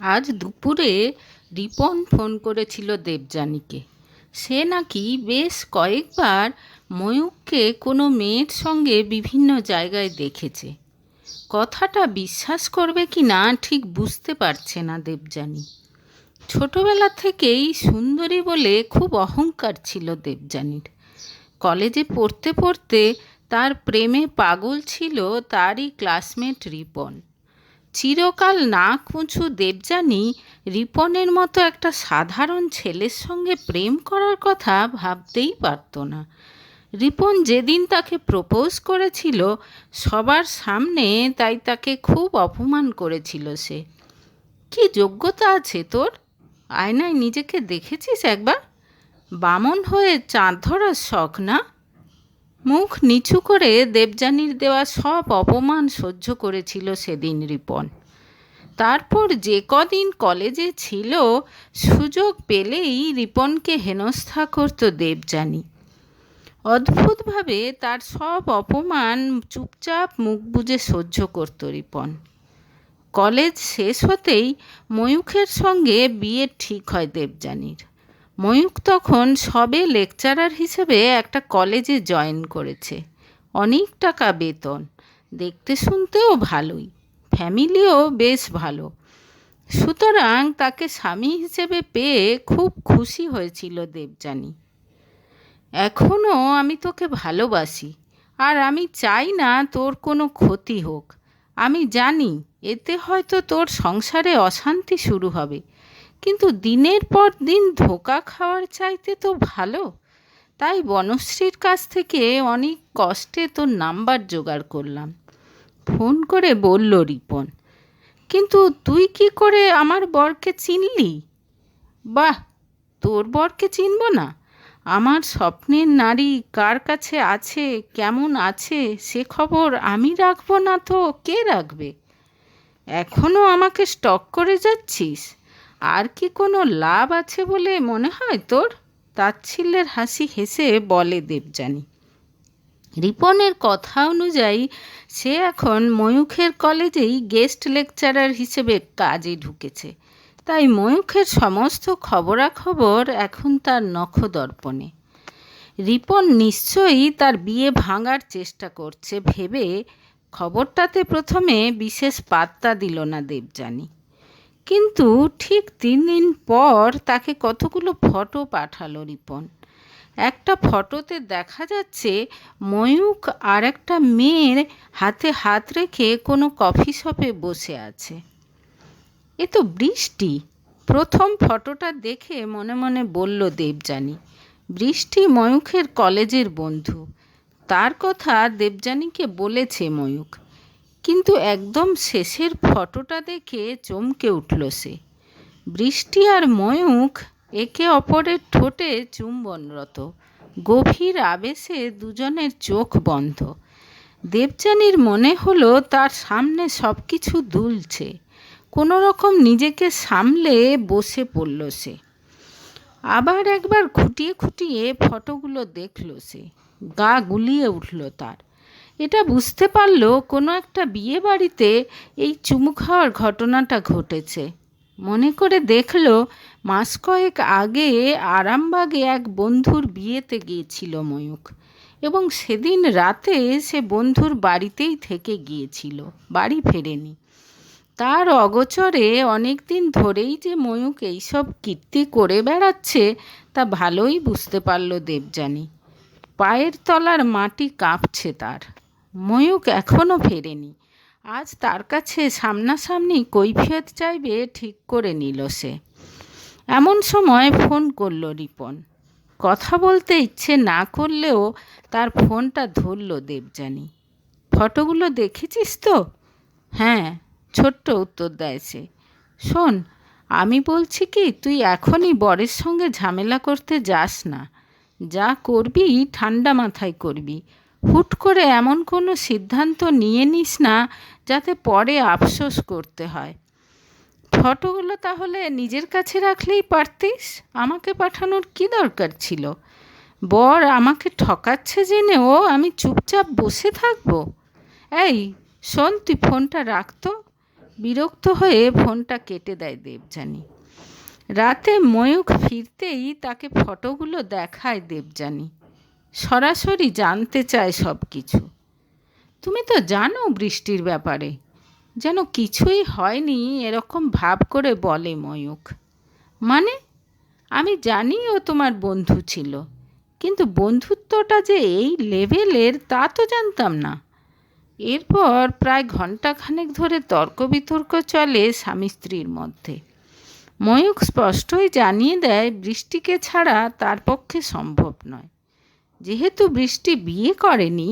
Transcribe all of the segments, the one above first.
আজ দুপুরে রিপন ফোন করেছিল দেবযানীকে। সে নাকি বেশ কয়েকবার ময়ূককে কোনো মেয়ের সঙ্গে বিভিন্ন জায়গায় দেখেছে। কথাটা বিশ্বাস করবে কি না ঠিক বুঝতে পারছে না দেবযানী। ছোটবেলা থেকেই সুন্দরী বলে খুব অহংকার ছিল দেবযানীর। কলেজে পড়তে পড়তে তার প্রেমে পাগল ছিল তারই ক্লাসমেট রিপন। চিরকাল নাক উঁচু দেবযানী রিপনের মতো একটা সাধারণ ছেলের সঙ্গে প্রেম করার কথা ভাবতেই পারত না। রিপন যেদিন তাকে প্রপোজ করেছিল, সবার সামনে তাই তাকে খুব অপমান করেছিল সে। কি যোগ্যতা আছে তোর? আয়নায় নিজেকে দেখেছিস একবার? বামন হয়ে চাঁদ ধরার শখ না? মুখ নিচু করে দেবযানীর দেওয়া সব অপমান সহ্য করেছিল সেদিন রিপন। তারপর যে কদিন কলেজে ছিল, সুযোগ পেলেই রিপনকে হেনস্থা করত দেবযানী। অদ্ভুতভাবে তার সব অপমান চুপচাপ মুখ বুজে সহ্য করত রিপন। কলেজ শেষ হতেই ময়ূখের সঙ্গে বিয়ে ঠিক হয় দেবযানীর। ময়ূক তখন সবে লেকচারার হিসেবে একটা কলেজে জয়েন করেছে। অনেক টাকা বেতন, দেখতে শুনতেও ভালোই, ফ্যামিলিও বেশ ভালো। সুতরাং তাকে স্বামী হিসেবে পেয়ে খুব খুশি হয়েছিল দেবযানী। এখনও আমি তোকে ভালোবাসি, আর আমি চাই না তোর কোনো ক্ষতি হোক। আমি জানি এতে হয়তো তোর সংসারে অশান্তি শুরু হবে কিন্তু দিনের পর দিন ধোকা খাওয়ার চাইতে তো ভালো। তাই বনশ্রীর কাছ থেকে অনেক কষ্টে তোর নাম্বার জোগাড় করলাম। ফোন করে বলল রিপন, কিন্তু তুই কি করে আমার বরকে চিনলি? বাহ, তোর বরকে চিনব না? আমার স্বপ্নের নারী কার কাছে আছে, কেমন আছে, সে খবর আমি রাখব না তো কে রাখবে? এখনও আমাকে স্টক করে যাচ্ছিস? আর কি কোনো লাভ আছে বলে মনে হয় তোর? তাচ্ছিল্যের হাসি হেসে বলে দেবযানী। রিপনের কথা অনুযায়ী সে এখন ময়ূখের কলেজেই গেস্ট লেকচারার হিসেবে কাজে ঢুকেছে। তাই ময়ূখের সমস্ত খবরাখবর এখন তার নখদর্পণে। রিপন নিশ্চয়ই তার বিয়ে ভাঙার চেষ্টা করছে। ভেবে খবরটাতে প্রথমে বিশেষ পাত্তা দিল না দেবযানী। কিন্তু ঠিক তিন দিন পর তাকে কতগুলো ফটো পাঠালো রিপন। একটা ফটোতে দেখা যাচ্ছে ময়ূক আর একটা মেয়ের হাতে হাত রেখে কোনো কফি শপে বসে আছে। এ তো বৃষ্টি। প্রথম ফটোটা দেখে মনে মনে বলল দেবযানী, বৃষ্টি ময়ূখের কলেজের বন্ধু। তার কথা দেবযানীকে বলেছে ময়ূক কিন্তু একদম শেষের ফটোটা দেখে চমকে উঠল সে। বৃষ্টি আর ময়ূখ একে অপরের ঠোঁটে চুম্বনরত। গভীর আবেশে দুজনের চোখ বন্ধ। দেবযানীর মনে হলো তার সামনে সব কিছু দুলছে। কোনো রকম নিজেকে সামলে বসে পড়ল সে। আবার একবার খুঁটিয়ে খুঁটিয়ে ফটোগুলো দেখল সে। গা গুলিয়ে উঠল তার। এটা বুঝতে পারল কোনো একটা বিয়ে বাড়িতে এই চুমু খাওয়ার ঘটনাটা ঘটেছে। মনে করে দেখল, মাস কয়েক আগে আরামবাগে এক বন্ধুর বিয়েতে গিয়েছিল ময়ূক এবং সেদিন রাতে সে বন্ধুর বাড়িতেই থেকে গিয়েছিল, বাড়ি ফেরেনি। তার অগোচরে অনেক দিন ধরেই যে ময়ূক এইসব কীর্তি করে বেড়াচ্ছে তা ভালোই বুঝতে পারল দেবযানী। পায়ের তলার মাটি কাঁপছে তার। ময়ূক এখনও ফেরেনি। আজ তার কাছে সামনাসামনি কৈফিয়ত চাইবে ঠিক করে নিল সে। এমন সময় ফোন করল রিপন। কথা বলতে ইচ্ছে না করলেও তার ফোনটা ধরল দেবযানী। ফটোগুলো দেখেছিস তো? হ্যাঁ ছোট্ট উত্তর দেয় সে। শোন, আমি বলছি কি, তুই এখনই বরের সঙ্গে ঝামেলা করতে যাস না। যা করবি, ঠান্ডা মাথায় করবি। হুট করে এমন কোনো সিদ্ধান্ত নিয়ে নিস না যাতে পরে আফসোস করতে হয়। ফটোগুলো তাহলে নিজের কাছে রাখলেই পারতিস? আমাকে পাঠানোর কি দরকার ছিল? বর আমাকে ঠকাচ্ছে জেনেও আমি চুপচাপ বসে থাকব? এই, শোন তুই ফোনটা রাখতো বিরক্ত হয়ে ফোনটা কেটে দেয় দেবযানী। রাতে ময়ূক ফিরতেই তাকে ফটোগুলো দেখায় দেবযানী। সরাসরি জানতে চায় সব কিছু তুমি তো জানো বৃষ্টির ব্যাপারে। যেন কিছুই হয়নি এরকম ভাব করে বলে ময়ূক মানে আমি জানি ও তোমার বন্ধু ছিল, কিন্তু বন্ধুত্বটা যে এই লেভেলের তা তো জানতাম না। এরপর প্রায় ঘন্টাখানেক ধরে তর্ক বিতর্ক চলে স্বামী স্ত্রীর মধ্যে। ময়ূক স্পষ্টই জানিয়ে দেয়, বৃষ্টিকে ছাড়া তার পক্ষে সম্ভব নয়। যেহেতু বৃষ্টি বিয়ে করেনি,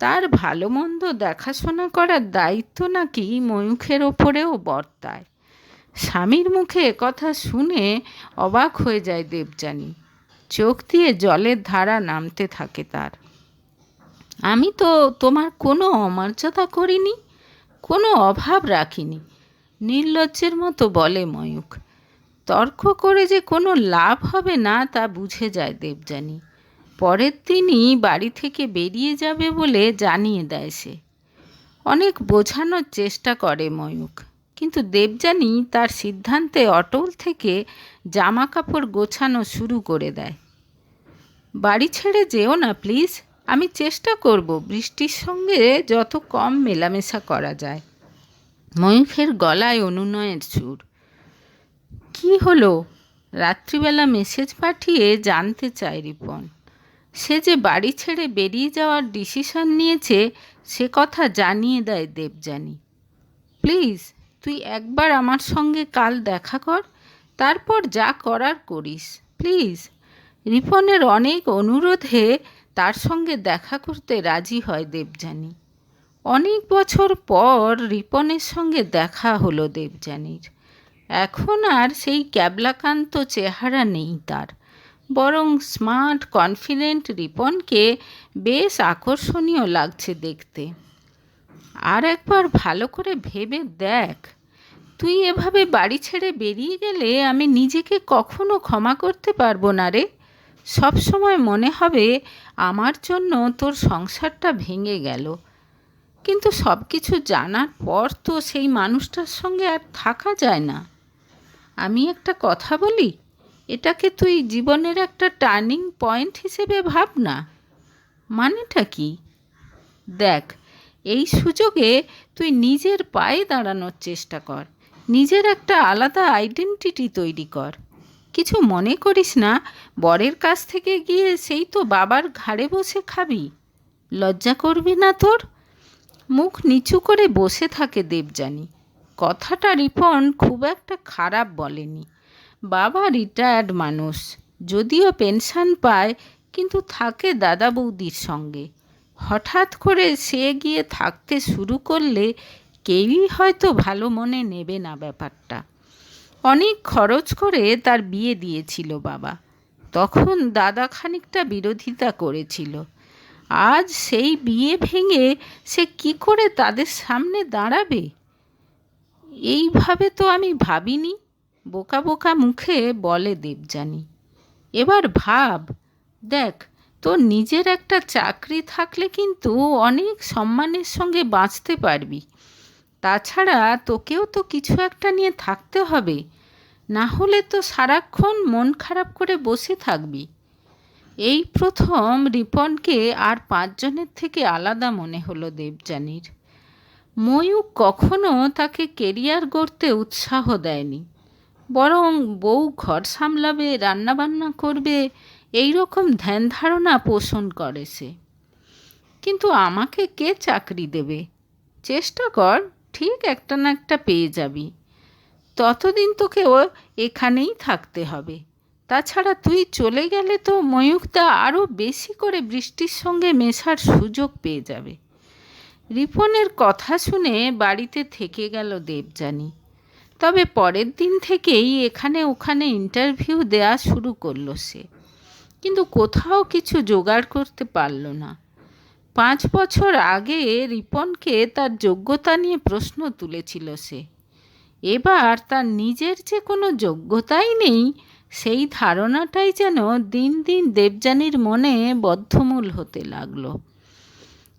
তার ভালো মন্দ দেখাশোনা করার দায়িত্ব নাকি ময়ূখের ওপরেও বর্তায়। স্বামীর মুখে কথা শুনে অবাক হয়ে যায় দেবযানী। চোখ দিয়ে জলের ধারা নামতে থাকে তার। আমি তো তোমার কোনো অমর্যাদা করিনি, কোনো অভাব রাখিনি, নির্লজ্জের মতো বলে ময়ূক তর্ক করে যে কোনো লাভ হবে না তা বুঝে যায় দেবযানী। পরের দিনই বাড়ি থেকে বেরিয়ে যাবে বলে জানিয়ে দেয় সে। অনেক বোঝানোর চেষ্টা করে ময়ূক কিন্তু দেবযানী তার সিদ্ধান্তে অটল থেকে জামা কাপড় গোছানো শুরু করে দেয়। বাড়ি ছেড়ে যেও না প্লিজ, আমি চেষ্টা করব বৃষ্টির সঙ্গে যত কম মেলামেশা করা যায়। ময়ূখের গলায় অনুনয়ের সুর, কি হলো? রাত্রিবেলা মেসেজ পাঠিয়ে জানতে চায় রিপন। সে যে বাড়ি ছেড়ে বেরিয়ে যাওয়ার ডিসিশন নিয়েছে, সে কথা জানিয়ে দেয় দেবযানী। প্লিজ, তুই একবার আমার সঙ্গে কাল দেখা কর, তারপর যা করার করিস। প্লিজ। রিপনের অনেক অনুরোধে তার সঙ্গে দেখা করতে রাজি হয় দেবযানী। অনেক বছর পর রিপনের সঙ্গে দেখা হলো দেবযানীর। এখন আর সেই ক্যাবলাকান্ত চেহারা নেই তার। বরং স্মার্ট, কনফিডেন্ট রিপনকে বেশ আকর্ষণীয় লাগছে দেখতে। আর একবার ভালো করে ভেবে দেখ, তুই এভাবে বাড়ি ছেড়ে বেরিয়ে গেলে আমি নিজেকে কখনো ক্ষমা করতে পারব না রে। সব সময় মনে হবে আমার জন্য তোর সংসারটা ভেঙে গেল। কিন্তু সব কিছু জানার পর তো সেই মানুষটার সঙ্গে আর থাকা যায় না। আমি একটা কথা বলি এটাকে তুই জীবনের একটা টার্নিং পয়েন্ট হিসেবে ভাব না। মানেটা কি? দেখ, এই সুযোগে তুই নিজের পায়ে দাঁড়ানোর চেষ্টা কর। নিজের একটা আলাদা আইডেন্টিটি তৈরি কর। কিছু মনে করিস না, বরের কাছ থেকে গিয়ে সেই তো বাবার ঘাড়ে বসে খাবি। লজ্জা করবি না তোর? মুখ নিচু করে বসে থাকে দেবযানী। কথাটা রিপন খুব একটা খারাপ বলেনি। বাবা রিটায়ার্ড মানুষ। যদিও পেনশন পায়, কিন্তু থাকে দাদা বৌদির সঙ্গে। হঠাৎ করে সে গিয়ে থাকতে শুরু করলে কেউই হয়তো ভালো মনে নেবে না ব্যাপারটা। অনেক খরচ করে তার বিয়ে দিয়েছিল বাবা। তখন দাদা খানিকটা বিরোধিতা করেছিল। আজ সেই বিয়ে ভেঙে সে কি করে তাদের সামনে দাঁড়াবে? এইভাবে তো আমি ভাবিনি। বোকা বোকা মুখে বলে দেবযানী। এবার ভাব, দেখ, তোর নিজের একটা চাকরি থাকলে কিন্তু অনেক সম্মানের সঙ্গে বাঁচতে পারবি। তাছাড়া তোকেও তো কিছু একটা নিয়ে থাকতে হবে। না হলে তো সারাক্ষণ মন খারাপ করে বসে থাকবি। এই প্রথম রিপনকে আর পাঁচজনের থেকে আলাদা মনে হলো দেবযানীর। ময়ূক কখনো তাকে কেরিয়ার গড়তে উৎসাহ দেয়নি। বরং বউ ঘর সামলাবে, রান্নাবান্না করবে এই রকম ধ্যান ধারণা পোষণ করে সে। কিন্তু আমাকে কে চাকরি দেবে? চেষ্টা কর, ঠিক একটা না একটা পেয়ে যাবি। ততদিন তোকেও এখানেই থাকতে হবে। তাছাড়া তুই চলে গেলে তো ময়ূকদা আরও বেশি করে বৃষ্টির সঙ্গে মেশার সুযোগ পেয়ে যাবে। রিপনের কথা শুনে বাড়িতে থেকে গেল দেবযানী। তবে পরের দিন থেকেই এখানে ওখানে ইন্টারভিউ দেওয়া শুরু করল সে। কিন্তু কোথাও কিছু জোগাড় করতে পারল না। পাঁচ বছর আগে রিপনকে তার যোগ্যতা নিয়ে প্রশ্ন তুলেছিল সে। এবার তার নিজের যে কোনো যোগ্যতাই নেই, সেই ধারণাটাই যেন দিন দিন দেবযানীর মনে বদ্ধমূল হতে লাগল।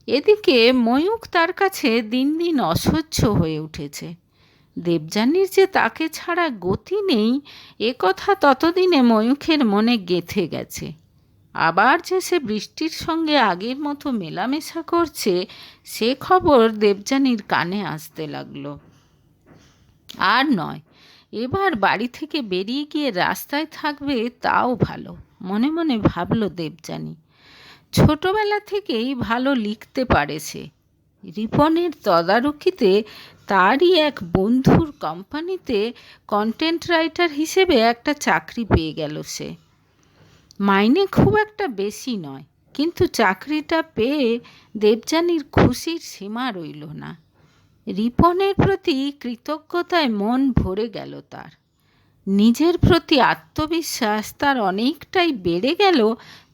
এদিকে ময়ূক তার কাছে দিন দিন অসহ্য হয়ে উঠেছে। দেবযানীর যে তাকে ছাড়া গতি নেই, এ কথা ততদিনে ময়ূখের মনে গেঁথে গেছে। আবার যে সে বৃষ্টির সঙ্গে আগের মতো মেলামেশা করছে, সে খবর দেবযানীর কানে আসতে লাগল। আর নয়, এবার বাড়ি থেকে বেরিয়ে গিয়ে রাস্তায় থাকবে তাও ভালো, মনে মনে ভাবলো দেবযানী। ছোটবেলা থেকেই ভালো লিখতে পারে সে। রিপনের তদারকিতে তারই এক বন্ধুর কোম্পানিতে কন্টেন্ট রাইটার হিসেবে একটা চাকরি পেয়ে গেল সে। মাইনে খুব একটা বেশি নয়, কিন্তু চাকরিটা পেয়ে দেবযানীর খুশির সীমা রইল না। রিপনের প্রতি কৃতজ্ঞতায় মন ভরে গেল তার। নিজের প্রতি আত্মবিশ্বাস তার অনেকটাই বেড়ে গেল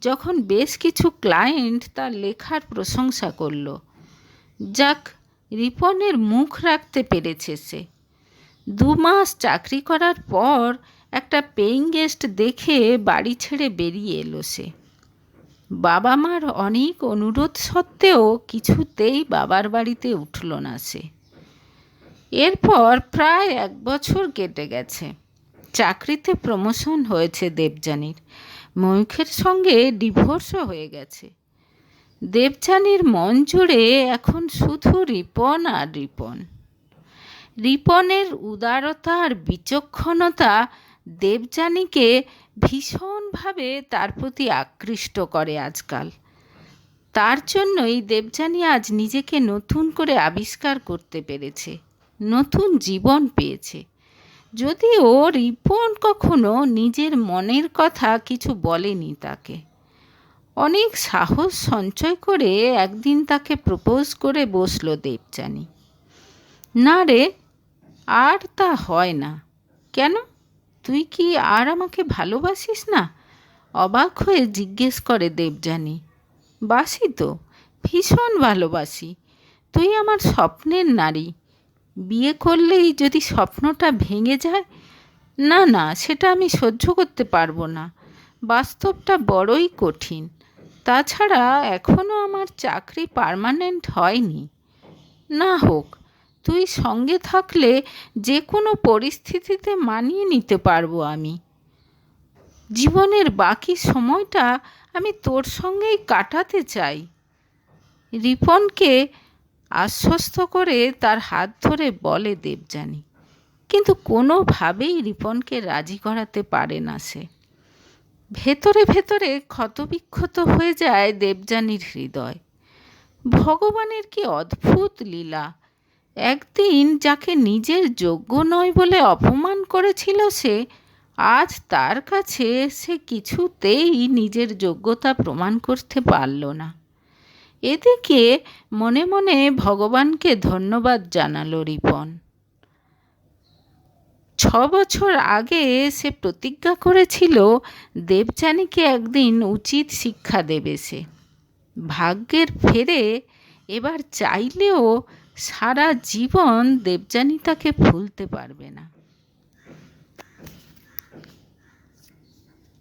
যখন বেশ কিছু ক্লায়েন্ট তার লেখার প্রশংসা করল। যাক, রিপনের মুখ রাখতে পেরেছে সে। দু মাস চাকরি করার পর একটা পেইং গেস্ট দেখে বাড়ি ছেড়ে বেরিয়ে এলো সে। বাবা মার অনেক অনুরোধ সত্ত্বেও কিছুতেই বাবার বাড়িতে উঠল না সে। এরপর প্রায় এক বছর কেটে গেছে। চাকরিতে প্রমোশন হয়েছে দেবযানীর। ময়ূখের সঙ্গে ডিভোর্সও হয়ে গেছে। দেবযানীর মন জুড়ে এখন শুধু রিপন আর রিপন। রিপনের উদারতা আর বিচক্ষণতা দেবযানীকে ভীষণভাবে তার প্রতি আকৃষ্ট করে আজকাল। তার জন্যই দেবযানী আজ নিজেকে নতুন করে আবিষ্কার করতে পেরেছে, নতুন জীবন পেয়েছে। যদিও রিপন কখনো নিজের মনের কথা কিছু বলেনি তাকে। অনেক সাহস সঞ্চয় করে একদিন তাকে প্রপোজ করে বসল দেবযানী। না রে, আর তা হয় না। কেন? তুই কি আর আমাকে ভালোবাসিস না? অবাক হয়ে জিজ্ঞেস করে দেবযানী। বাসি তো, ভীষণ ভালোবাসি। তুই আমার স্বপ্নের নারী। বিয়ে করলেই যদি স্বপ্নটা ভেঙে যায়, না না, সেটা আমি সহ্য করতে পারব না। বাস্তবটা বড়ই কঠিন। তাছাড়া এখনও আমার চাকরি পার্মানেন্ট হয়নি। না হোক, তুই সঙ্গে থাকলে যে কোনো পরিস্থিতিতে মানিয়ে নিতে পারব আমি। জীবনের বাকি সময়টা আমি তোর সঙ্গেই কাটাতে চাই। রিপনকে আশ্বস্ত করে তার হাত ধরে বলে দেবযানী। কিন্তু কোনোভাবেই রিপনকে রাজি করাতে পারে না সে। ভেতরে ভেতরে ক্ষতবিক্ষত হয়ে যায় দেবযানীর হৃদয়। ভগবানের কি অদ্ভুত লীলা! একদিন যাকে নিজের যোগ্য নয় বলে অপমান করেছিল সে, আজ তার কাছে সে কিছুতেই নিজের যোগ্যতা প্রমাণ করতে পারল না। এদিকে মনে মনে ভগবানকে ধন্যবাদ জানালো রিপন। ছ বছর আগে সে প্রতিজ্ঞা করেছিল, দেবযানীকে একদিন উচিত শিক্ষা দেবে সে। ভাগ্যের ফেরে এবার চাইলেও সারা জীবন দেবযানী তাকে ভুলতে পারবে না।